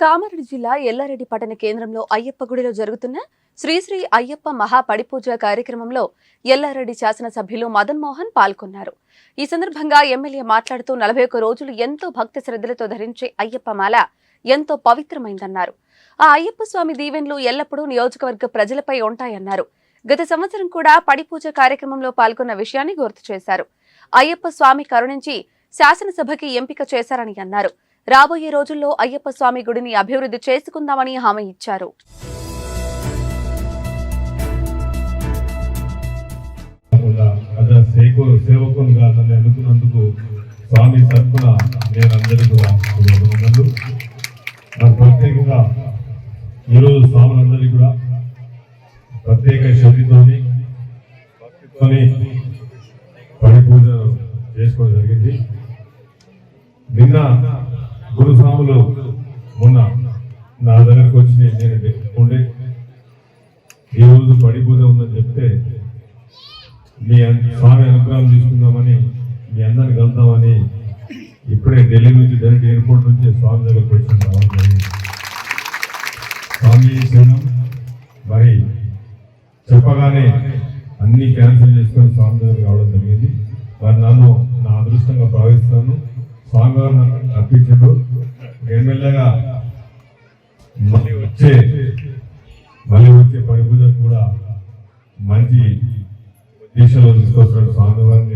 కామారెడ్డి జిల్లా ఎల్లారెడ్డి పట్టణ కేంద్రంలో అయ్యప్ప గుడిలో జరుగుతున్న శ్రీశ్రీ అయ్యప్ప మహా పడిపూజ కార్యక్రమంలో ఎల్లారెడ్డి శాసనసభ్యులు మదన్ మోహన్ పాల్గొన్నారు. ఈ సందర్భంగా ఎమ్మెల్యే మాట్లాడుతూ నలభై ఒక్క రోజులు ఎంతో భక్తి శ్రద్ధలతో ధరించే అయ్యప్ప మాల ఎంతో పవిత్రమైందన్నారు. ఆ అయ్యప్ప స్వామి దీవెన్లు ఎల్లప్పుడూ నియోజకవర్గ ప్రజలపై ఉంటాయన్నారు. గత సంవత్సరం కూడా పడిపూజ కార్యక్రమంలో పాల్గొన్న విషయాన్ని గుర్తు చేశారు. అయ్యప్ప స్వామి కరుణించి శాసనసభకి ఎంపిక చేశారని అన్నారు. రాబోయే రోజుల్లో అయ్యప్ప స్వామి గుడిని అభివృద్ధి చేసుకుందామని హామీ ఇచ్చారు. నన్ను ఎన్నుకున్నందుకు స్వామి తరఫున కూడా నాకు ప్రత్యేకంగా ఈరోజు స్వాములందరికీ కూడా ప్రత్యేక శక్తితోని భక్తితోని పడి పూజ చేసుకోవడం జరిగింది. నిన్న గురుస్వాములు మొన్న నా దగ్గరకు వచ్చి నేను ఉండే ఈ రోజు పడి ఉందని చెప్తే మీ స్వామి అనుగ్రహం తీసుకుందామని మీ అందరిని కలుద్దామని ఇప్పుడే ఢిల్లీ నుంచి డైరెక్ట్ ఎయిర్పోర్ట్ నుంచి స్వామి దగ్గరకు వచ్చిన స్వామి శరణం. మరి చెప్పగానే అన్ని క్యాన్సిల్ చేసుకొని స్వామి దగ్గర రావడం జరిగింది. మరి నన్ను నా అదృష్టంగా భావిస్తాను. స్వామి అర్పించారు ఎమ్మెల్యేగా మళ్ళీ వచ్చే మళ్ళీ వచ్చే పడి కూడా మంచి దిశలో తీసుకొస్తాడు స్వామివారిని.